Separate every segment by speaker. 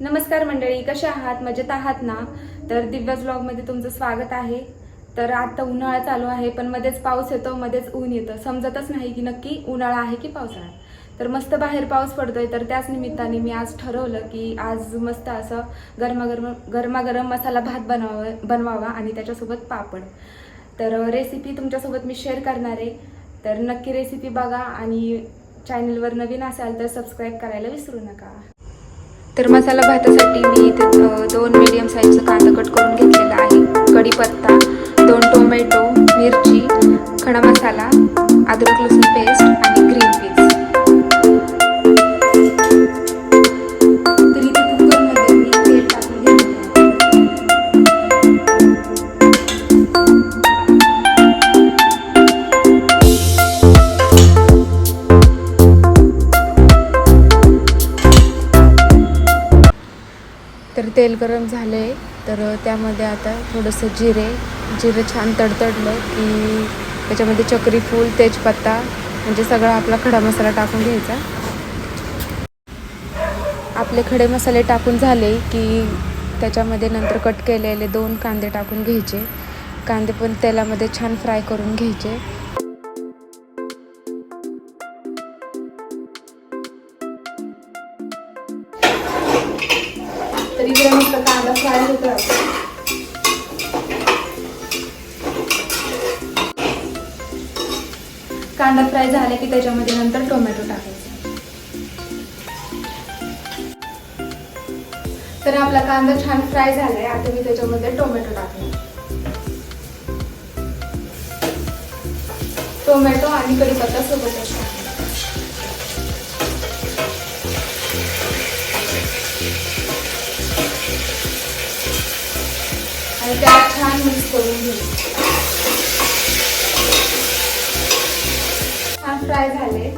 Speaker 1: नमस्कार मंडळी कसे आहात? मजेत आहात ना? तर दिव्याज ब्लॉगमध्ये तुमचं स्वागत आहे. तर आता उन्हाळा चालू आहे पण मध्येच पाऊस येतो मध्येच ऊन येतं. समजतच नाही की नक्की उन्हाळा आहे की पावसाळा. तर मस्त बाहेर पाऊस पडतोय तर त्याच निमित्ताने मी आज ठरवलं की आज मस्त असं गरमागरम गरमागरम मसाला भात बनवावा बनवावा आणि त्याच्यासोबत पापड. तर रेसिपी तुमच्यासोबत मी शेअर करणार आहे. तर नक्की रेसिपी बघा आणि चॅनलवर नवीन असाल तर सबस्क्राईब करायला विसरू नका. तर मसाला भातासाठी मी इथे दोन मीडियम साईजचा कांदा कट करून घेतलेला आहे. कढीपत्ता दोन टोमॅटो तेल गरम झाले तर त्यामध्ये आता थोडंसं जिरे जिरे छान तडतडलं की त्याच्यामध्ये चक्री फूल तेजपत्ता म्हणजे सगळा आपला खडा मसाला टाकून घ्यायचा. आपले खडे मसाले टाकून झाले की त्याच्यामध्ये नंतर कट केलेले दोन कांदे टाकून घ्यायचे. कांदे पण तेलामध्ये छान फ्राय करून घ्यायचे. मस्त कांदा फ्राय होत राहतो कांदा फ्राय झाला की त्याच्यामध्ये नंतर टोमॅटो टाकायचा. तर आपला कांदा छान फ्राय झालाय. आता मी त्याच्यामध्ये टोमॅटो टाकले टोमॅटो आणि कढीपत्ता सोबतच टाकले आणि त्यात छान मिक्स करून घेऊ. छान फ्राय झाले.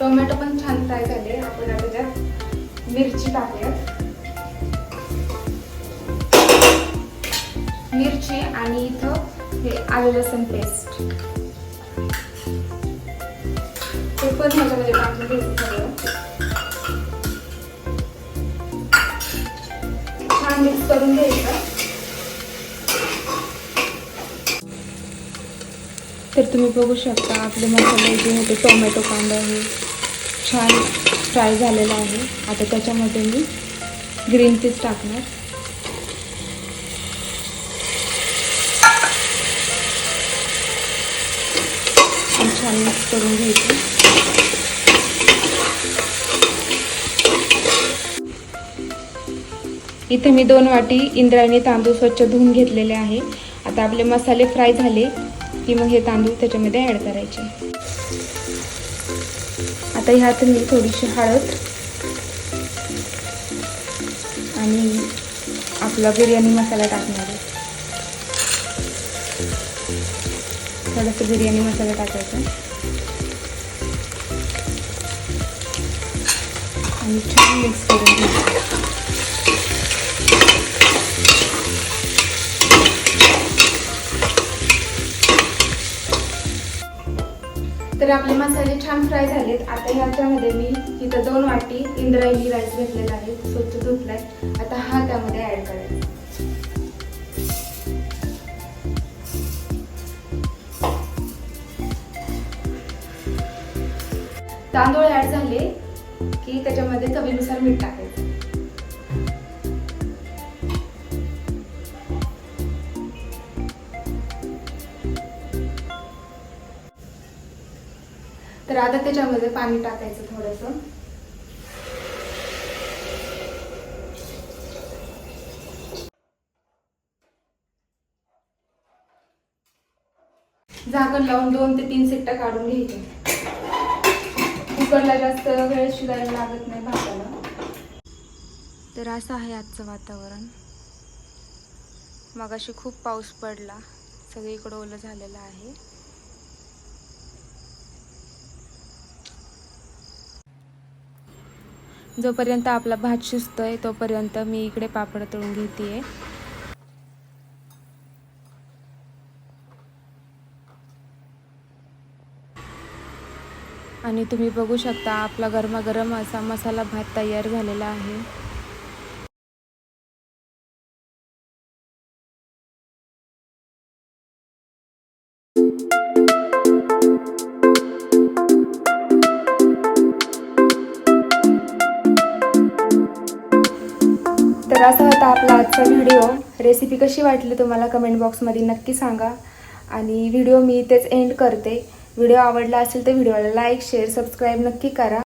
Speaker 1: टोमॅटो पण छान फ्राय झाले. आपण आता त्यात मिरची टाकूयात. मिरची आणि इथं हे आलं लसूण पेस्ट ते पण ह्याच्यामध्ये टाकून घ्यायचं सगळं छान मिक्स करून घ्यायचं. तर तुम्ही बघू शकता आपले मसाले जे होते टोमॅटो कांदा हे छान फ्राय झालेला आहे. आता त्याच्यामध्ये मी ग्रीन पीस टाकणार. छान मिक्स करून घ्यायचं. इथे मी दोन वाटी इंद्रायणी तांदूळ स्वच्छ धुवून घेतलेले आहे. आता आपले मसाले फ्राय झाले. की मग हे तांदूळ त्याच्यामध्ये ॲड करायचे. आता ह्यात मी थोडीशी हळद आणि आपला बिर्याणी मसाला टाकणार आहे. थोडंसं बिर्याणी मसाला टाकायचा. आणि छान मिक्स करून तर आपले मसाले छान फ्राय झालेत. आता ह्याच्यामध्ये मी इथं दोन वाटी इंद्रायणी राईस घेतलेला आहे. स्वच्छ धुतलाय. आता हा त्यामध्ये ऍड करायचा. तांदूळ ऍड झाले की त्याच्यामध्ये चवीनुसार मीठ टाकायचं. तर आता त्याच्यामध्ये पाणी टाकायचं थोडंसं. झाकण लावून दोन ते तीन सिट्ट्या काढून घ्यायचे. कुकरला जास्त वेळ शिजायला लागत नाही भाताला. तर असं आहे आजचं वातावरण. मगाशी खूप पाऊस पडला. सगळीकडं ओलं झालेलं आहे. जोपर्यंत आपला भात शिजतोय तोपर्यंत मी इकडे पापड तळून घेते आणि तुम्ही बघू शकता आपला गरमागरम असा मसाला भात तयार झालेला आहे. तर असा होता आपला आजचा व्हिडिओ रेसिपी कशी वाटली तुम्हाला कमेंट बॉक्समध्ये नक्की सांगा. आणि व्हिडिओ मी इथेच एंड करते. व्हिडिओ आवडला असेल तर व्हिडिओला लाईक शेअर सबस्क्राईब नक्की करा.